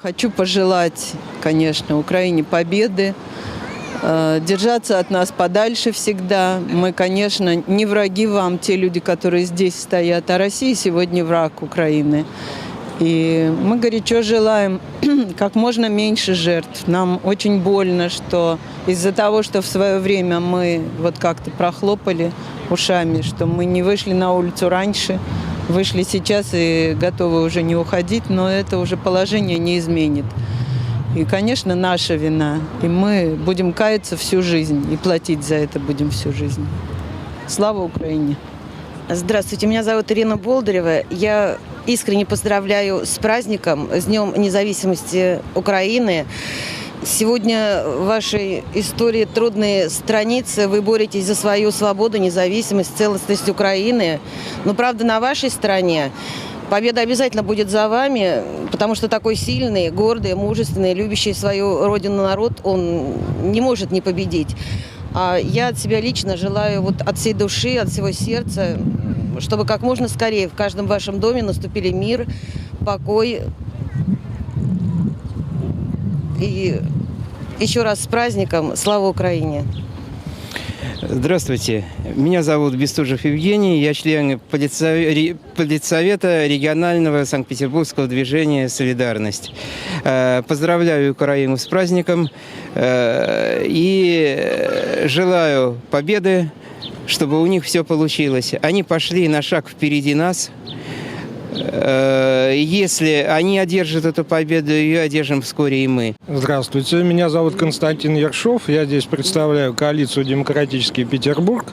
Хочу пожелать, конечно, Украине победы, э, держаться от нас подальше всегда. Мы, конечно, не враги вам, те люди, которые здесь стоят, а Россия сегодня враг Украины. И мы горячо желаем как можно меньше жертв. Нам очень больно, что из-за того, что в свое время мы вот как-то прохлопали ушами, что мы не вышли на улицу раньше, вышли сейчас и готовы уже не уходить, но это уже положение не изменит. И, конечно, наша вина. И мы будем каяться всю жизнь и платить за это будем всю жизнь. Слава Украине! Здравствуйте, меня зовут Ирина Болдырева. Я искренне поздравляю с праздником, с Днем независимости Украины. Сегодня в вашей истории трудные страницы. Вы боретесь за свою свободу, независимость, целостность Украины. Но правда на вашей стороне. Победа обязательно будет за вами, потому что такой сильный, гордый, мужественный, любящий свою родину народ, он не может не победить. А я от себя лично желаю вот от всей души, от всего сердца, чтобы как можно скорее в каждом вашем доме наступили мир, покой. И еще раз с праздником. Слава Украине! Здравствуйте. Меня зовут Бестужев Евгений. Я член политсовета регионального Санкт-Петербургского движения «Солидарность». Э, Поздравляю Украину с праздником э, и желаю победы, чтобы у них все получилось. Они пошли на шаг впереди нас. Э, Если они одержат эту победу, ее одержим вскоре и мы. Здравствуйте, меня зовут Константин Ершов, я здесь представляю коалицию «Демократический Петербург».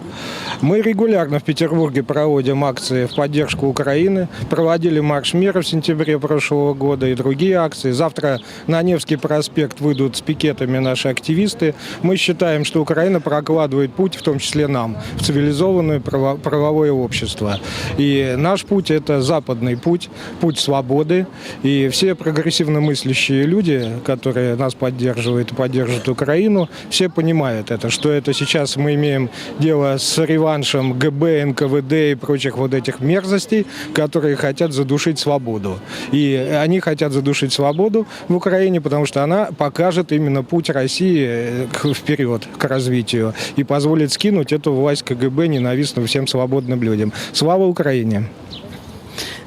Мы регулярно в Петербурге проводим акции в поддержку Украины, проводили марш мира в сентябре прошлого года и другие акции. Завтра на Невский проспект выйдут с пикетами наши активисты. Мы считаем, что Украина прокладывает путь, в том числе нам, в цивилизованное право- правовое общество. И наш путь – это западный путь, путь свободы. И все прогрессивно мыслящие люди, которые нас поддерживают и поддерживают Украину, все понимают это, что это сейчас мы имеем дело с реваншем ГБ, НКВД и прочих вот этих мерзостей, которые хотят задушить свободу. И они хотят задушить свободу в Украине, потому что она покажет именно путь России э, к- вперед, к развитию, и позволит скинуть эту власть КГБ ненавистную всем свободным людям. Слава Украине!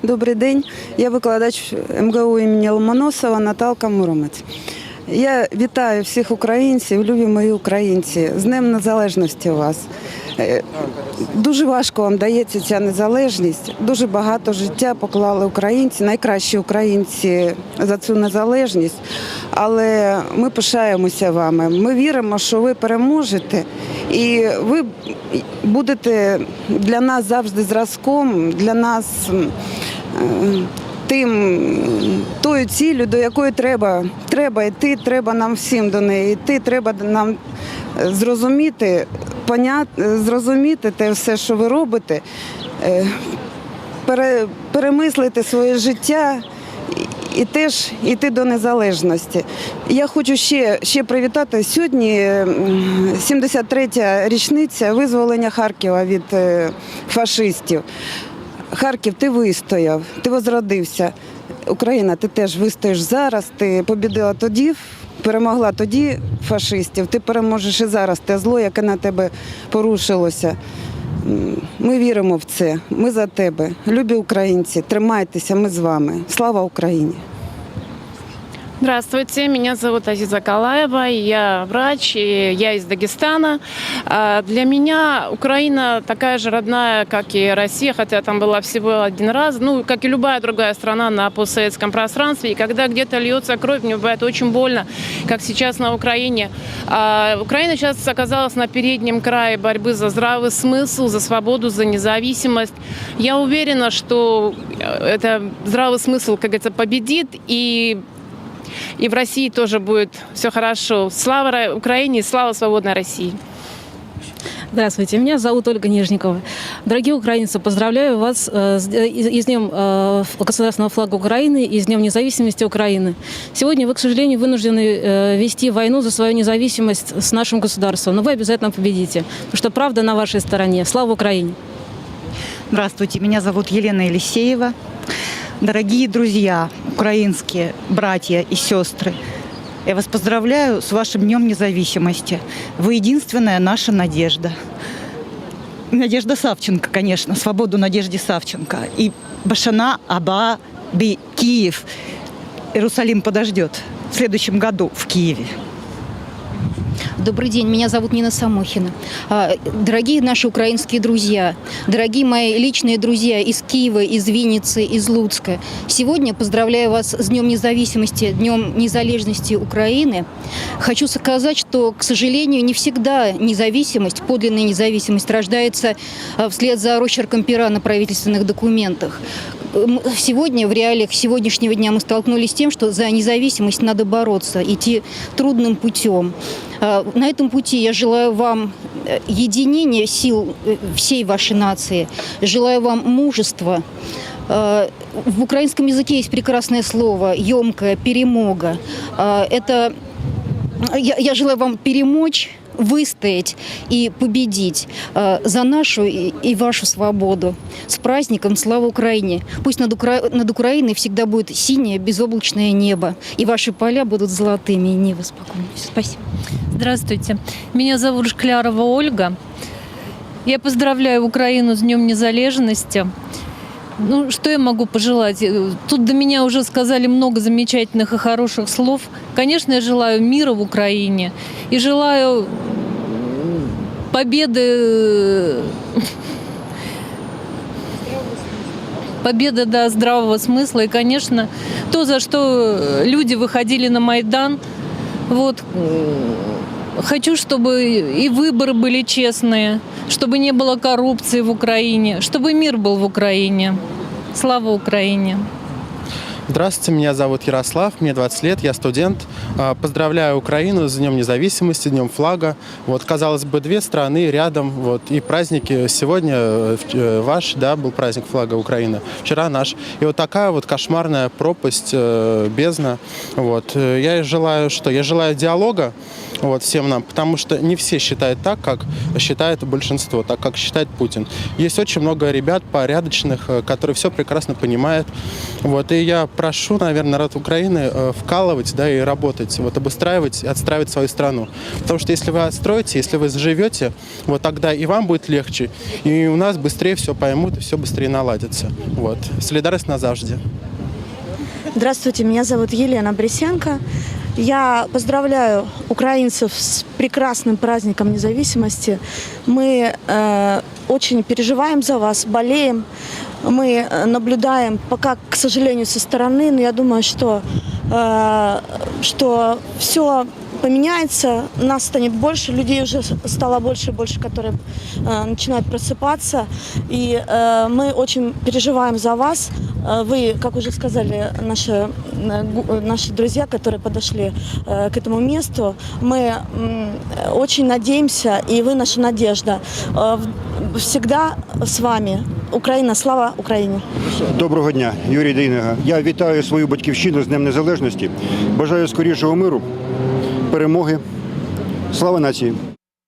Добрий день. Я викладач МГУ імені Ломоносова Наталка Муромець. Я вітаю всіх українців, любі мої українці, з Днем Незалежності вас. Е, Дуже важко вам дається ця незалежність. Дуже багато життя поклали українці, найкращі українці за цю незалежність. Але ми пишаємося вами. Ми віримо, що ви переможете, і ви будете для нас завжди зразком, для нас е, тим тою ціллю, до якої треба, треба йти, треба нам всім до неї йти, треба нам е, зрозуміти, зрозуміти те все, що ви робите, е, пере, перемислити своє життя. І теж йти до незалежності. Я хочу ще, ще привітати сьогодні 73-я річниця визволення Харкова від е, фашистів. Харків, ти вистояв, ти возродився. Україна, ти теж вистоїш зараз. Ти побідила тоді, перемогла тоді фашистів. Ти переможеш і зараз те зло, яке на тебе порушилося. Ми віримо в це. Ми за тебе. Любі українці, тримайтеся, ми з вами. Слава Україні! Здравствуйте, меня зовут Азиза Калаева, я врач, и я из Дагестана. А, Для меня Украина такая же родная, как и Россия, хотя там была всего один раз, ну, как и любая другая страна на постсоветском пространстве. И когда где-то льется кровь, мне бывает очень больно, как сейчас на Украине. А, Украина сейчас оказалась на переднем крае борьбы за здравый смысл, за свободу, за независимость. Я уверена, что это здравый смысл, как говорится, победит, и и в России тоже будет все хорошо. Слава Ра- Украине и слава свободной России. Здравствуйте, меня зовут Ольга Нижникова. Дорогие украинцы, поздравляю вас э, с, э, с Днем э, государственного флага Украины и с Днем независимости Украины. Сегодня вы, к сожалению, вынуждены э, вести войну за свою независимость с нашим государством, но вы обязательно победите, потому что правда на вашей стороне. Слава Украине! Здравствуйте, меня зовут Елена Елисеева. Дорогие друзья, украинские братья и сестры, я вас поздравляю с вашим Днем Независимости. Вы единственная наша надежда. Надежда Савченко, конечно, свободу Надежде Савченко. И Башана Аба Би Киев. Иерусалим подождет в следующем году в Киеве. Добрый день, меня зовут Нина Самохина. А, Дорогие наши украинские друзья, дорогие мои личные друзья из Киева, из Винницы, из Луцка, сегодня поздравляю вас с Днем независимости, Днем незалежности Украины. Хочу сказать, что, к сожалению, не всегда независимость, подлинная независимость рождается а, вслед за росчерком пера на правительственных документах. Сегодня, в реалиях сегодняшнего дня мы столкнулись с тем, что за независимость надо бороться, идти трудным путем. А, На этом пути я желаю вам э, единения сил э, всей вашей нации, желаю вам мужества. В украинском языке есть прекрасное слово, емкое, перемога. Это я, я желаю вам перемочь, выстоять и победить э, за нашу и, вашу свободу. С праздником Слава Украине! Пусть над, Укра- над Украиной всегда будет синее безоблачное небо, и ваши поля будут золотыми, и небо спокойное. Спасибо. Здравствуйте. Меня зовут Шклярова Ольга. Я поздравляю Украину с Днем Незалежности. Ну, что я могу пожелать? Э, Тут до меня уже сказали много замечательных и хороших слов. Конечно, я желаю мира в Украине и желаю м, победы э, победа да, здравого смысла. И, конечно, то, за что люди выходили на Майдан, вот, хочу, чтобы и выборы были честные, чтобы не было коррупции в Украине, чтобы мир был в Украине. Слава Украине! Здравствуйте, меня зовут Ярослав, мне 20 лет, я студент. А, Поздравляю Украину с Днем независимости, Днем флага. Вот, казалось бы, две страны рядом, вот, и праздники. Сегодня э, э, ваш, да, был праздник флага Украины, вчера наш. И вот такая вот кошмарная пропасть, э, бездна. Вот. Я желаю, что? Я желаю диалога вот, всем нам, потому что не все считают так, как считает большинство, так как считает Путин. Есть очень много ребят порядочных, которые все прекрасно понимают. Вот, и я прошу, наверное, народ Украины вкалывать, да, и работать, вот, обустраивать, отстраивать свою страну. Потому что если вы отстроите, если вы заживете, вот тогда и вам будет легче, и у нас быстрее все поймут, и все быстрее наладится. Вот. Солидарность назавжди. Здравствуйте, меня зовут Елена Бресенко. Я поздравляю украинцев с прекрасным праздником независимости. Мы э, очень переживаем за вас, болеем. Мы э, наблюдаем, пока, к сожалению, со стороны, но я думаю, что, что все поменяется, нас станет больше, людей уже стало больше и больше, которые э, начинают просыпаться. И э, мы очень переживаем за вас. Э, Вы, как уже сказали, наши, э, наши друзья, которые подошли э, к этому месту, мы м, очень надеемся, и вы наша надежда. Э, Всегда с вами. Україна, слава Україні! Доброго дня, Юрій Дейнега. Я вітаю свою батьківщину з Днем Незалежності. Бажаю скорішого миру, перемоги. Слава нації!